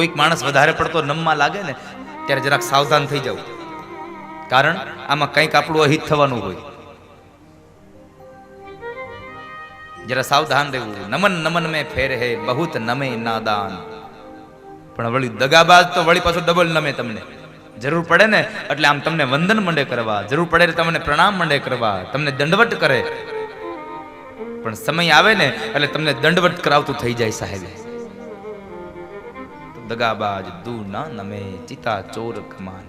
કોઈક માણસ વધારે પડતો નમવા લાગે ને, ત્યારે જરાક સાવધાન થઈ જવું કારણ આમાં કંઈક આપણું અહિત થવાનું હોય. જરા સાવધાન રહેવું. નમન નમન મેં ફેર હે, બહુત નમે નાદાન. પણ વળી દગાબાજ તો વળી પાછું ડબલ નમે તમને. જરૂર પડે ને, એટલે આમ તમને વંદન મંડે કરવા. જરૂર પડે તમને પ્રણામ મંડે કરવા. તમને દંડવટ કરે. પણ સમય આવે ને, એટલે તમને દંડવટ કરાવતું થઈ જાય સાહેબ. દગાબાજ દુ ના નમે, ચિતા ચોર કમાન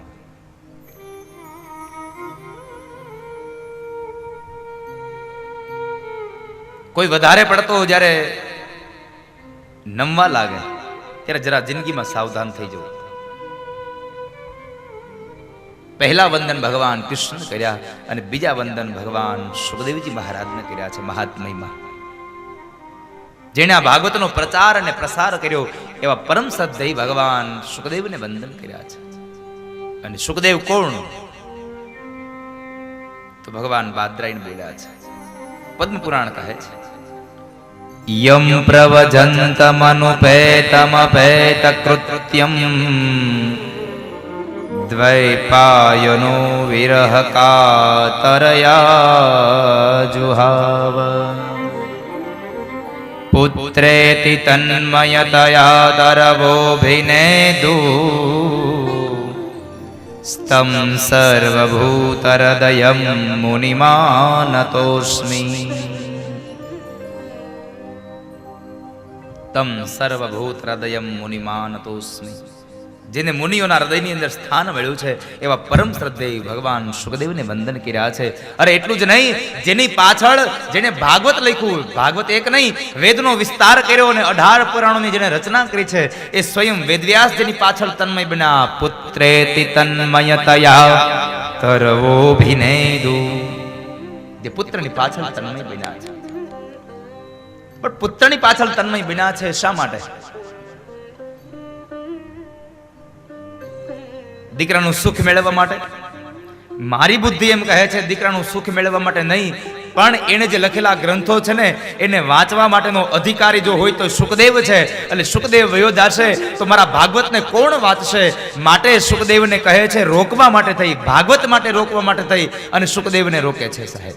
કોઈ વધારે પડતો જ્યારે નમવા લાગે, ત્યારે જરા જિંદગીમાં સાવધાન થઈ જવું. પહેલા વંદન ભગવાન કૃષ્ણ કર્યા અને બીજા વંદન ભગવાન સુખદેવજી મહારાજને કર્યા છે મહાત્મયમાં. જેણે આ ભાગવતનો પ્રચાર અને પ્રસાર કર્યો, એવા પરમ સદય ભગવાન સુખદેવને વંદન કર્યા છે. અને સુખદેવ કોણ? તો ભગવાન બાદરાયણ બોલ્યા છે. પદ્મ પુરાણ કહે છે, યમ પ્રવજંતમનુપેતમપેત કૃત્યમ દ્વૈપાયનો વિરહ કાતરયા જુહાવ पुत्रेति तन्मय दयादरवोऽभिनेदू स्तं तं सर्वभूतहृदयं मुनिमानतोऽस्मि। જેને મુનિઓના હૃદયની અંદર સ્થાન મળ્યું છે, એવા પરમ શ્રદ્ધેય ભગવાન સુખદેવને વંદન કર્યા છે. અરે એટલું જ નહીં, જેની પાછળ જેને ભાગવત લખ્યું, ભાગવત એક નહીં, વેદનો વિસ્તાર કર્યો અને અઢાર પુરાણોની જેને રચના કરી છે, એ સ્વયં વેદવ્યાસ જેની પાછળ તન્મય બન્યા. પુત્રેતિ તન્મયતયા તરવોભિનેદુ જે પુત્રની પાછળ તન્મય બન્યા છે. પણ પુત્રની પાછળ તન્મય બન્યા છે શા માટે? દીકરાનું સુખ મેળવવા માટે? મારી બુદ્ધિ એમ કહે છે, દીકરાનું સુખ મેળવવા માટે નહીં, પણ એને જે લખેલા ગ્રંથો છે ને, એને વાંચવા માટેનો અધિકારી જો હોય તો સુખદેવ છે. એટલે સુખદેવ વયો જશે તો મારા ભાગવતને કોણ વાંચશે? માટે સુખદેવને કહે છે, રોકવા માટે થઈ, ભાગવત માટે રોકવા માટે થઈ, અને સુખદેવને રોકે છે સાહેબ.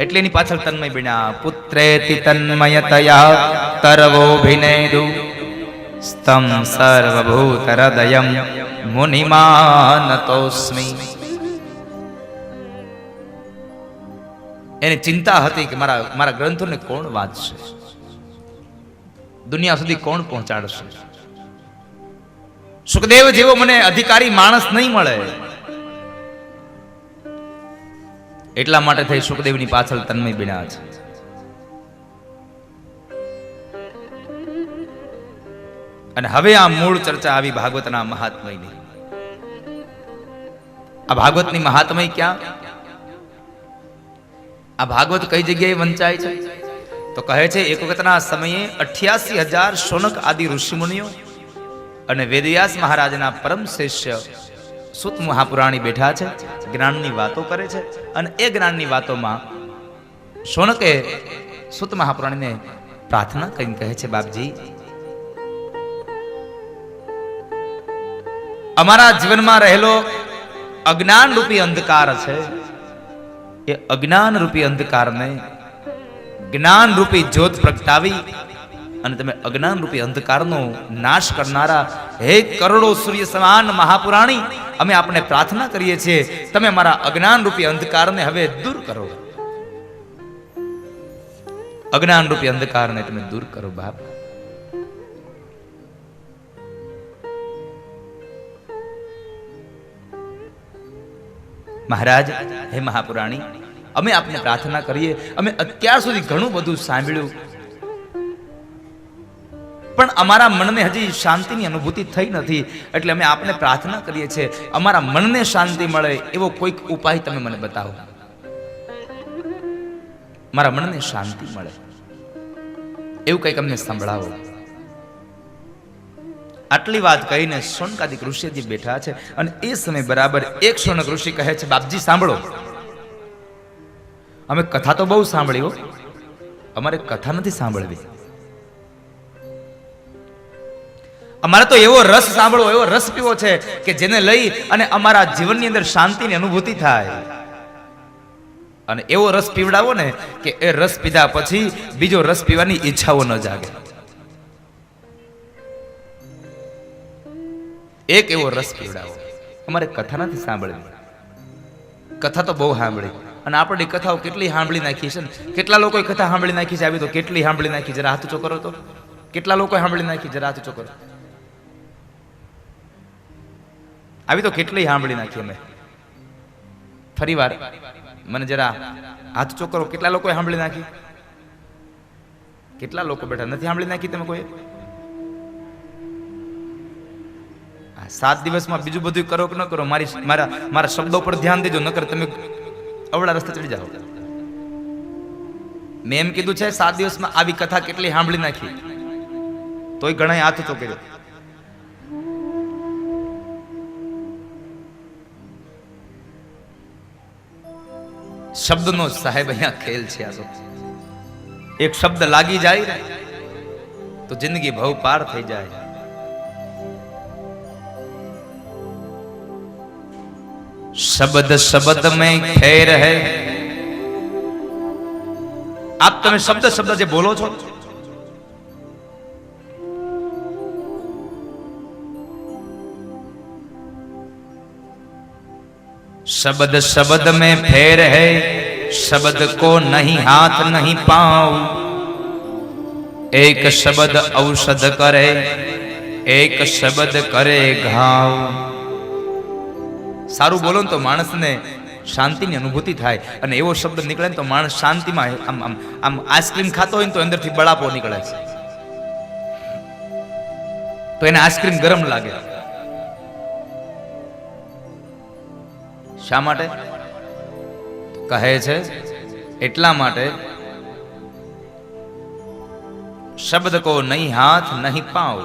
એટલે એની પાછળ તન્મય બન્યા, પુત્રેતિ તરવો તરવોભિનેદુ સ્તમ સર્વભૂત હૃદયમ મુનિમાનતોસ્મિ એને ચિંતા હતી કે મારા મારા ગ્રંથોને કોણ વાંચશે? દુનિયા સુધી કોણ પહોંચાડશે? સુખદેવ જેવો મને અધિકારી માણસ નહીં મળે. એટલા માટે થઈ સુખદેવની પાછળ તન્મય બિના છે અને હવે આ મૂળ ચર્ચા આવી ભાગવતના મહાત્મયની. આ ભાગવતની મહાત્મય ક્યાં? આ ભાગવત કઈ જગ્યાએ વંચાય છે? તો કહે છે, એક વખતના સમયે અઠ્યાસી હજાર સોનક આદિ ઋષિમુનિઓ અને વેદવ્યાસ મહારાજના પરમ શિષ્ય સુત મહાપુરાણી બેઠા છે, જ્ઞાનની વાતો કરે છે અને એ જ્ઞાનની વાતોમાં સોનકે સુત મહાપુરાણીને પ્રાર્થના કરીને કહે છે, બાપજી અમારા જીવનમાં રહેલો અજ્ઞાન રૂપી અંધકાર છે. એ અજ્ઞાન રૂપી અંધકારને જ્ઞાન રૂપી જ્યોત પ્રગટાવી અને તમે અજ્ઞાન રૂપી અંધકારનો નાશ કરનારા હે કરોડો સૂર્ય સમાન મહાપુરાણી અમે આપણે પ્રાર્થના કરીએ છીએ, તમે મારા અજ્ઞાન રૂપી અંધકારને હવે દૂર કરો. અજ્ઞાન રૂપી અંધકારને તમે દૂર કરો બાપ. મહારાજ, હે મહાપુરાણી, અમે આપને પ્રાર્થના કરીએ. અમે અત્યાર સુધી ઘણું બધું સાંભળ્યું. પણ અમારા મનને હજી શાંતિની અનુભૂતિ થઈ નથી. એટલે અમે આપને પ્રાર્થના કરીએ છીએ, અમારા મનને શાંતિ મળે એવો કોઈક ઉપાય તમે મને બતાવો. મારા મનને શાંતિ મળે. એવું કંઈક અમને સંભળાવો. આટલી વાત કહીને સોનકાદિક ઋષિજી બેઠા છે અને એ સમય બરાબર એક સોનક ઋષિ કહે છે, બાપજી, સાંભળો. અમે કથા તો બહુ સાંભળ્યો અમારે કથા નથી સાંભળવી. અમારે તો એવો રસ સાંભળવો, એવો રસ પીવો છે કે જેને લઈ અને અમારા જીવનની અંદર શાંતિની અનુભૂતિ થાય. અને એવો રસ પીવડાવો ને કે એ રસ પીધા પછી બીજો રસ પીવાની ઈચ્છાઓ ન જાગે. એક એવો રસ પીવડાવો. અમારે કથા નથી સાંભળવી. કથા તો બહુ સાંભળી. અને આપણી કથાઓ કેટલી સાંભળી નાખી છે ને? કેટલા લોકોએ કથા સાંભળી નાખી છે આવી તો કેટલી સાંભળી નાખી જરા હાથ ચોકરો તો. કેટલા લોકોએ સાંભળી નાખી જરા હાથ ચોકરો. આવી તો કેટલી સાંભળી નાખી અમે. ફરી વાર મને જરા હાથ ચોકરો. કેટલા લોકોએ સાંભળી નાખી? કેટલા લોકો બેઠા? નથી સાંભળી નાખી તમે કોઈ? સાત દિવસમાં બીજું બધું કરો કે ન કરો, મારી મારા મારા શબ્દો પર ધ્યાન દેજો, નકર તમે અવળા રસ્તે ચડી જાઓ. મેં એમ કીધું છે, સાત દિવસમાં આવી કથા કેટલી સાંભળી નાખી. તોય ઘણા હાથ ઊંચો કર્યો. શબ્દનો સાહેબ અહીંયા ખેલ છે એક શબ્દ લાગી જાય, તો જિંદગી ભવ પાર થઈ જાય. શબ્દ શબ્દ में ખેર है આપ તમે શબ્દ શબ્દ જે બોલો છો शब्द शब्द में फेर है शब्द को नहीं हाथ नहीं पाँव एक शब्द औषध करे એક શબ્દ કરે ઘાવ સારું બોલો ને તો માણસને શાંતિની અનુભૂતિ થાય. અને એવો શબ્દ નીકળે ને તો માણસ શાંતિમાં આમ આમ આમ આઈસ્ક્રીમ ખાતો હોય ને તો અંદરથી બળાપો નીકળે છે. તો એને આઈસ્ક્રીમ ગરમ લાગે. શા માટે? કહે છે, એટલા માટે શબ્દ કો નહીં હાથ, નહીં પાવ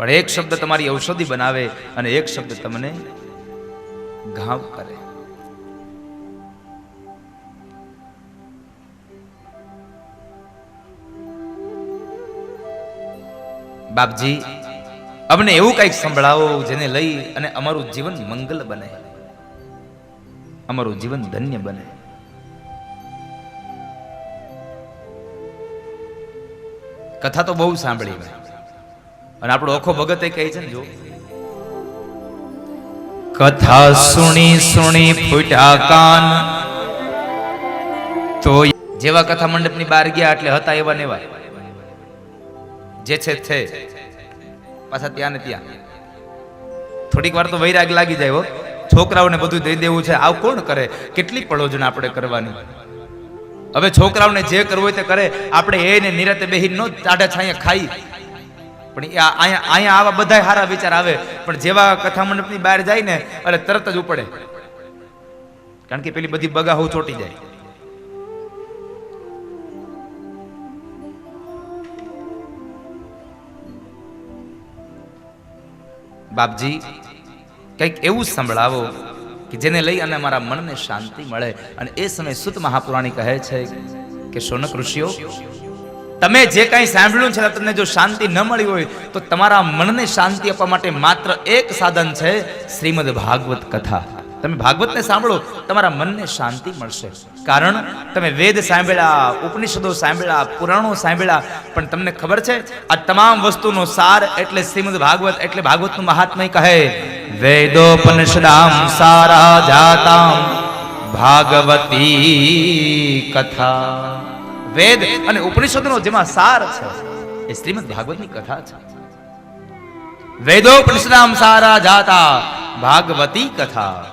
પણ એક શબ્દ તમારી ઔષધિ બનાવે અને એક શબ્દ તમને ઘાવ કરે. બાપજી, અમને એવું કંઈક સંભળાવો જેને લઈ અને અમારું જીવન મંગલ બને. અમારું જીવન ધન્ય બને. કથા તો બહુ સાંભળી મેં. અને આપણો ઓખો ભગત એ કહે છે ને જો. કથા સુણી સુણી ફૂટ્યા કાન. તો જેવા કથા મંડપની બહાર ગયા એટલે હતા એવા ને એવા. જે છે છે પાછા ત્યાં ને ત્યાં. થોડીક વાર તો વૈરાગ લાગી જાય હો. છોકરાઓને બધું દઈ દેવું છે. આવ કોણ કરે? કેટલી પળોજન આપણે કરવાની? હવે છોકરાઓને જે કરવું હોય તે કરે. આપણે એને નિરાતે બેહી નો ટાઢા છાંયા ખાઈ. પણ અહીંયા અહીંયા આવા બધા સારા વિચાર આવે. પણ જેવા કથા મંડપની બહાર જાય ને, એટલે તરત જ ઉપડે. કારણ કે પેલી બધી બગાહો ચોટી જાય. બાપજી, કંઈક એવું સંભળાવો કે જેને લઈ અને મારા મનને શાંતિ મળે. અને એ સમય સુત મહાપુરાણી કહે છે કે, સોનક ઋષિઓ તમે જે કાંઈ સાંભળ્યું છે તમને જો શાંતિ ન મળી હોય, તો તમારા મનને શાંતિ આપવા માટે માત્ર એક સાધન છે, શ્રીમદ ભાગવત કથા. તમે ભાગવતને સાંભળો, તમારા મનને શાંતિ મળશે. કારણ તમે વેદ સાંભળ્યા, ઉપનિષદો સાંભળ્યા, પુરાણો સાંભળ્યા, પણ તમને ખબર છે, આ તમામ વસ્તુનો સાર એટલે શ્રીમદ ભાગવત, એટલે ભાગવતનું મહાત્મય કહે, વેદોપનિષદામ સારા જાતામ, ભાગવતી કથા. વેદ અને ઉપનિષદનો જેમાં સાર છે, એ શ્રીમદ ભાગવતની કથા છે. વેદોપનિષદામ સારા જાતા ભાગવતી કથા.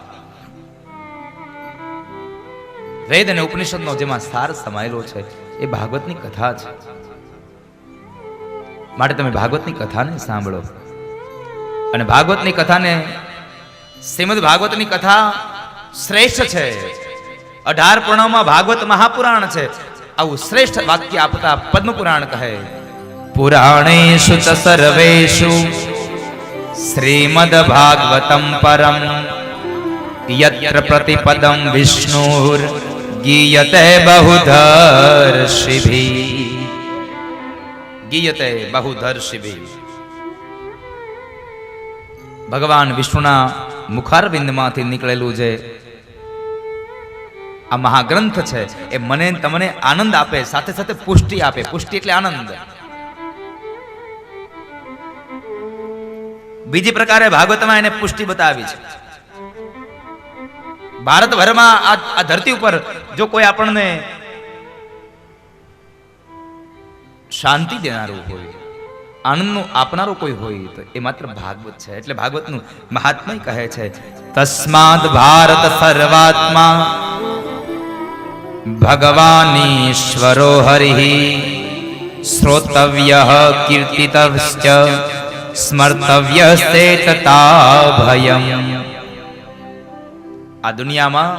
વેદ અને ઉપનિષદનો જેમાં સાર સમાયેલો છે, એ ભાગવતની કથા છે. માટે તમે ભાગવતની કથાને સાંભળો. અને ભાગવતની કથાને, શ્રીમદ ભાગવતની કથા શ્રેષ્ઠ છે. અઢાર પ્રણવમાં ભાગવત મહાપુરાણ છે. આવું શ્રેષ્ઠ વાક્ય આપતા પદ્મ પુરાણ કહે પુરાણેશુ ચ સર્વેશુ શ્રીમદ ભાગવતમ પરમ યત્ર પ્રતિપદમ વિષ્ણુર ગીયતે બહુધર્ષિભી. ગીયતે બહુધર્ષિભી. ભગવાન વિષ્ણુના મુખારબિંદમાંથી નીકળેલું જે આ મહાગ્રંથ છે. એ મને તમને આનંદ આપે, સાથે સાથે પુષ્ટિ આપે. પુષ્ટિ એટલે આનંદ. બીજી પ્રકારે ભાગવતમાં એને પુષ્ટિ બતાવી છે. ભારતભરમાં આ ધરતી ઉપર જો કોઈ આપણને શાંતિ દેનારું હોય, આનંદનું આપનારું કોઈ હોય, તો એ માત્ર ભાગવત છે. એટલે ભાગવતનું મહાત્મય કહે છે, તસ્માદ ભારત સર્વાત્મા ભગવાનીશ્વરો હરિ શ્રોતવ્ય કીર્તિતવ્ય સ્મર્તવ્ય તથા ભયમ આ દુનિયામાં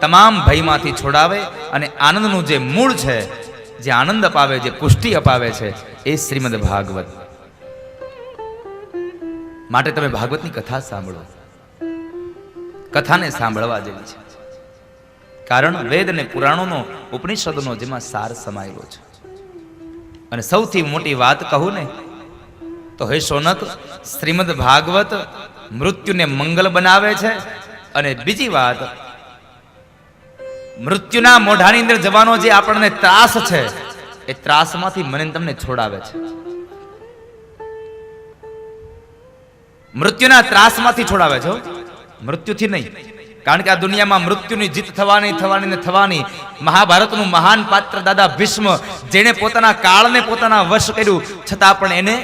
તમામ ભયમાંથી છોડાવે અને આનંદનું જે મૂળ છે જે આનંદ અપાવે જે પુષ્ટિ અપાવે છે એ શ્રીમદ ભાગવત માટે તમે ભાગવતની કથા સાંભળો કથાને સાંભળવા જેવી છે કારણ વેદ અને પુરાણોનો ઉપનિષદનો જેમાં સાર સમાયેલો છે અને સૌથી મોટી વાત કહું ને, તો હે સોનક, શ્રીમદ ભાગવત મૃત્યુને મંગલ બનાવે છે અને બીજી વાત, મૃત્યુના મોઢાની અંદર જવાનો જે આપણને ત્રાસ છે, એ ત્રાસમાંથી મને તમને છોડાવે છે મૃત્યુના ત્રાસમાંથી છોડાવે છે. મૃત્યુથી નહીં કારણ કે આ દુનિયામાં મૃત્યુની જીત થવાની થવાની ને થવાની મહાભારતનું મહાન પાત્ર દાદા ભીષ્મ, જેણે પોતાના કાળને પોતાના વશ કર્યું, છતાં પણ એને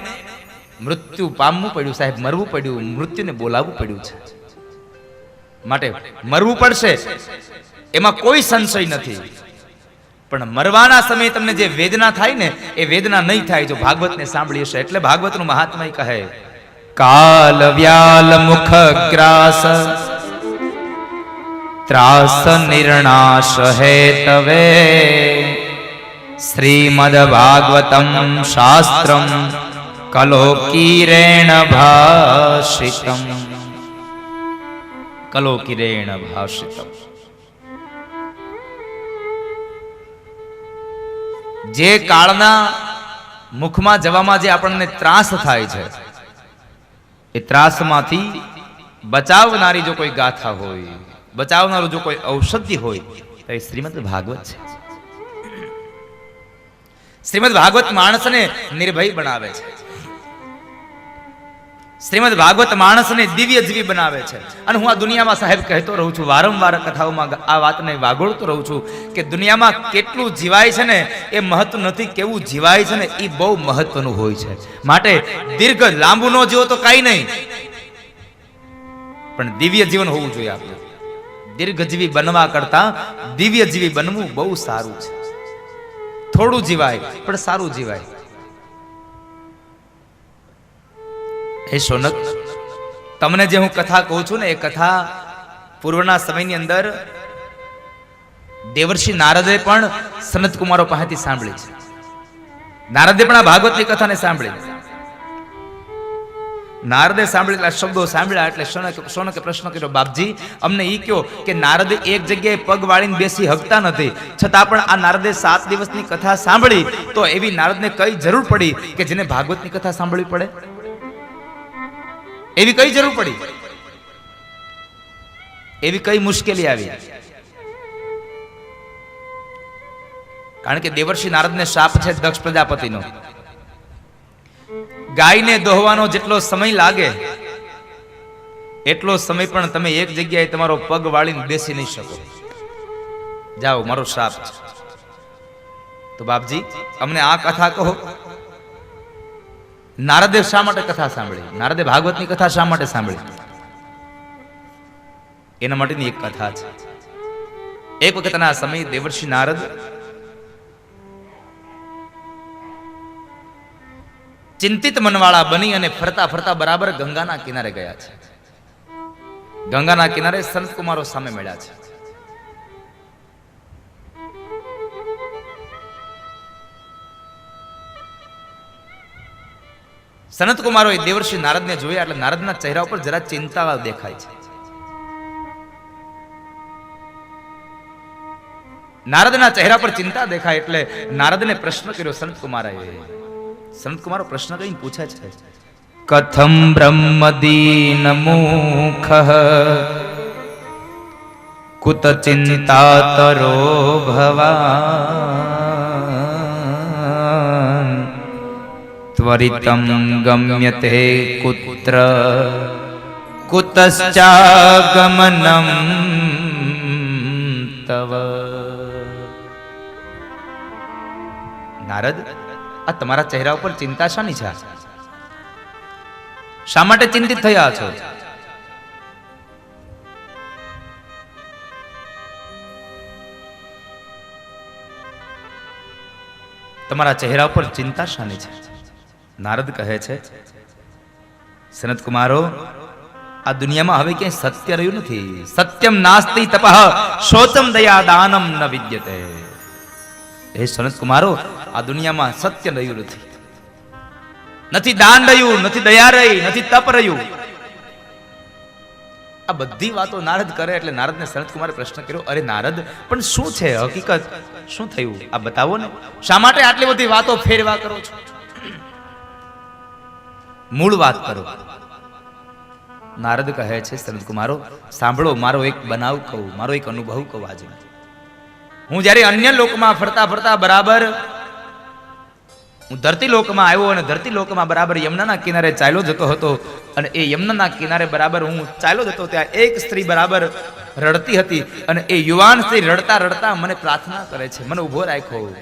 મૃત્યુ પામવું પડ્યું સાહેબ, મરવું પડ્યું, મૃત્યુને બોલાવવું પડ્યું છે. માટે મરવું પડશે, એમાં કોઈ સંશય નથી. પણ મરવાના સમયે તમને જે વેદના થાય ને, એ વેદના નહીં થાય જો ભાગવતને સાંભળી હશે. એટલે ભાગવતનું મહાત્મય કહે, કાલ વ્યાલ મુખ ગ્રાસ ત્રાસ નિર્ણાશ હેતવે શ્રીમદ ભાગવતમ શાસ્ત્રમ કલોકીરેણ ભાષિતમ કલોકીરેણ ભાષિતમ જે કાળના મુખમાં જવામાં જે આપણને ત્રાસ થાય છે, એ ત્રાસમાંથી બચાવનારી જો કોઈ ગાથા હોય બચાવનારું જો કોઈ ઔષધિ હોય, તો એ શ્રીમદ ભાગવત છે. શ્રીમદ ભાગવત માણસને નિર્ભય બનાવે છે. શ્રીમદ ભાગવત માણસને દિવ્ય જીવી બનાવે છે. અને હું આ દુનિયામાં સાહેબ કહેતો રહું છું, વારંવાર કથાઓમાં આ વાતને વાગોળતો રહું છું કે દુનિયામાં કેટલું જીવાય છે ને, એ મહત્વ નથી, કેવું જીવાય છે ને એ બહુ મહત્વનું હોય છે. માટે દીર્ઘ લાંબુ ન જીવો તો કાંઈ નહીં. પણ દિવ્ય જીવન હોવું જોઈએ આપણું. દીર્ઘજીવી બનવા કરતા દિવ્ય જીવી બનવું બહુ સારું છે. થોડું જીવાય, પણ સારું જીવાય. હે સોનક, તમને જે હું કથા કહું છું ને, એ કથા પૂર્વના સમયની અંદર દેવર્ષિ નારદે પણ સનત કુમારો પાસેથી સાંભળી છે. નારદે પણ આ ભાગવતની કથાને સાંભળી નારદે સાંભળેલા શબ્દો સાંભળ્યા એટલે સોનક સોનકે પ્રશ્ન કર્યો, બાપજી, અમને એ કહો કે નારદ એક જગ્યાએ પગ વાળીને બેસી હકતા નથી. છતાં પણ આ નારદે સાત દિવસની કથા સાંભળી, તો એવી નારદને કઈ જરૂર પડી કે જેને ભાગવતની કથા સાંભળવી પડે? એવી કઈ જરૂર પડી? એવી કઈ મુશ્કેલી આવી? કારણ કે દેવર્ષિ નારદને શાપ છે દક્ષ પ્રજાપતિનો. ગાયને દોહવાનો જેટલો સમય લાગે, એટલો સમય પણ તમે એક જગ્યાએ તમારો પગ વાળીને બેસી નહીં શકો. જાઓ, મારો શ્રાપ તો બાપજી, અમને આ કથા કહો. નારદે શા માટે કથા સાંભળી? નારદે ભાગવતની કથા શા માટે સાંભળી? એના માટેની એક કથા છે. એક વખતના સમયે દેવર્ષિ નારદ ચિંતિત મનવાળા બની અને ફરતા ફરતા બરાબર ગંગાના કિનારે ગયા છે. ગંગાના કિનારે સંત કુમારો સામે મળ્યા છે. સનત કુમારોએ દેવર્ષિ નારદને જોયા એટલે નારદના ચહેરા ઉપર જરા ચિંતા દેખાય છે. નારદના ચહેરા પર ચિંતા દેખાય એટલે નારદને પ્રશ્ન કર્યો સંત કુમારાએ સંત કુમારો પ્રશ્ન કઈ પૂછે છે. કથમ બ્રહ્મદીનમુખ કુત ચિંતાતરો ભવા ત્વરિતમ ગમ્યતે કુત્ર કુતશ્ચાગમનમ તવ. નારદ આ તમારા ચહેરા ઉપર ચિંતા શાની છે? શા માટે ચિંતિત થયા છો? તમારા ચહેરા ઉપર ચિંતા શાની છે? નારદ કહે છે સનત કુમારો આ દુનિયામાં હવે ક્યાંય સત્ય રહ્યું નથી. સત્યમ નાસ્તિ તપઃ, શોચમ દયા દાનમ ન વિદ્યતે. હે સનત કુમારો, આ દુનિયામાં સત્ય રહ્યું નથી. નથી દાન રહ્યું, નથી દયા રહી, નથી તપ રહ્યું. આ બધી વાતો નારદ કરે એટલે નારદને સનત કુમારે પ્રશ્ન કર્યો, અરે નારદ, પણ શું છે હકીકત? શું થયું? આ બતાવો ને. શા માટે આટલી બધી વાતો ફેરવા કરો છો? મૂળ વાત કરો. નારદ કહે છે સનત કુમારો, સાંભળો, મારો એક બનાવ કહું, મારો એક અનુભવ કહું આજે. હું જ્યારે અન્ય લોકમાં ફરતા ફરતા બરાબર હું ધરતી લોકમાં આવ્યો અને ધરતી લોકમાં બરાબર યમુનાના કિનારે ચાલ્યો જતો હતો અને એ યમુનાના કિનારે બરાબર હું ચાલ્યો જતો ત્યાં એક સ્ત્રી બરાબર રડતી હતી અને એ યુવાન સ્ત્રી રડતા રડતા મને પ્રાર્થના કરે છે, મને ઊભો રાખ્યો.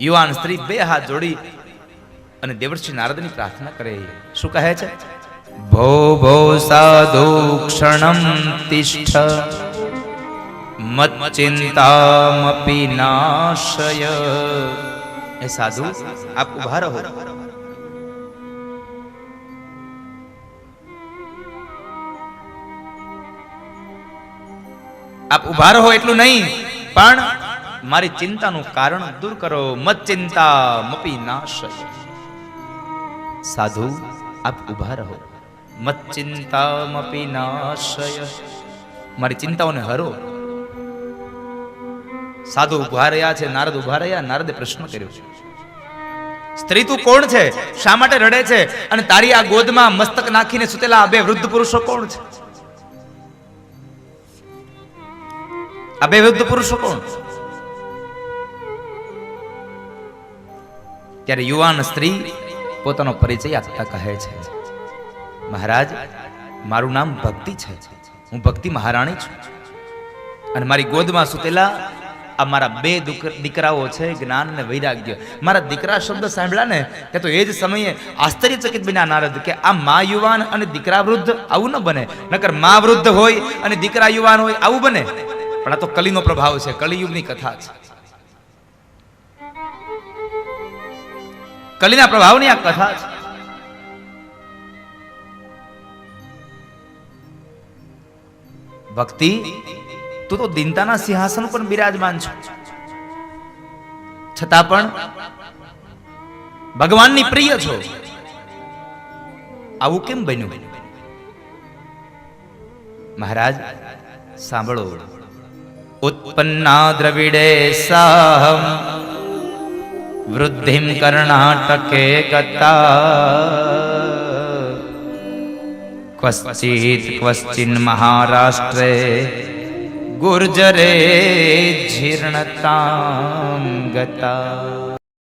યુવાન સ્ત્રી બે હાથ જોડી અને દેવર્ષિ નારદની પ્રાર્થના કરે. શું કહે છે? ભો ભો સાધુ ક્ષણમ તિષ્ઠ. મચ્ચિંતામપી નાશય એ સાધુ આપ ઊભા રહો આપ ઊભા રહો એટલું નહીં, પણ મારી ચિંતાનું કારણ દૂર કરો મત ચિંતા મપી નાશય। સાધુ, આપ ઊભા રહો। મત ચિંતા મપી નાશય। મારી ચિંતાઓને હરો। સાધુ ઊભા રહ્યા છે, નારદ ઊભા રહ્યા, નારદે પ્રશ્ન કર્યો. છે સ્ત્રી તું કોણ છે? શા માટે રડે છે? અને તારી આ ગોદમાં મસ્તક નાખીને સુતેલા આ બે વૃદ્ધ પુરુષો કોણ છે? આ બે વૃદ્ધ પુરુષો કોણ? ત્યારે યુવાન સ્ત્રી પોતાનો પરિચય આપતા કહે છે. મહારાજ, મારું નામ ભક્તિ છે. હું ભક્તિ મહારાણી છું. અને મારી ગોદમાં સુતેલા આ મારા બે દીકરાઓ છે, જ્ઞાન અને વૈરાગ્ય. મારા દીકરા શબ્દ સાંભળ્યા ને, કે તો એ જ સમયે આશ્ચર્યચકિત બન્યા નારદ, કે આ મા યુવાન અને દીકરા વૃદ્ધ આવું ન બને. નકર મા વૃદ્ધ હોય અને દીકરા યુવાન હોય આવું બને. પણ આ તો કલીનો પ્રભાવ છે, કલિયુગની કથા છે. કલીના પ્રભાવની આ કથા છે. ભક્તિ તું તો દિનતાના સિંહાસન પર બિરાજમાન છો. છતાં પણ ભગવાનની પ્રિય છો. આવું કેમ બન્યું? મહારાજ, સાંભળો. ઉત્પન્ના દ્રવિડે સાહમ વૃદ્ધિમ કર્ણાટકે ગતા. ક્વચિત ક્વચિન મહારાષ્ટ્રે ગુર્જરે જીર્ણતામ ગતા.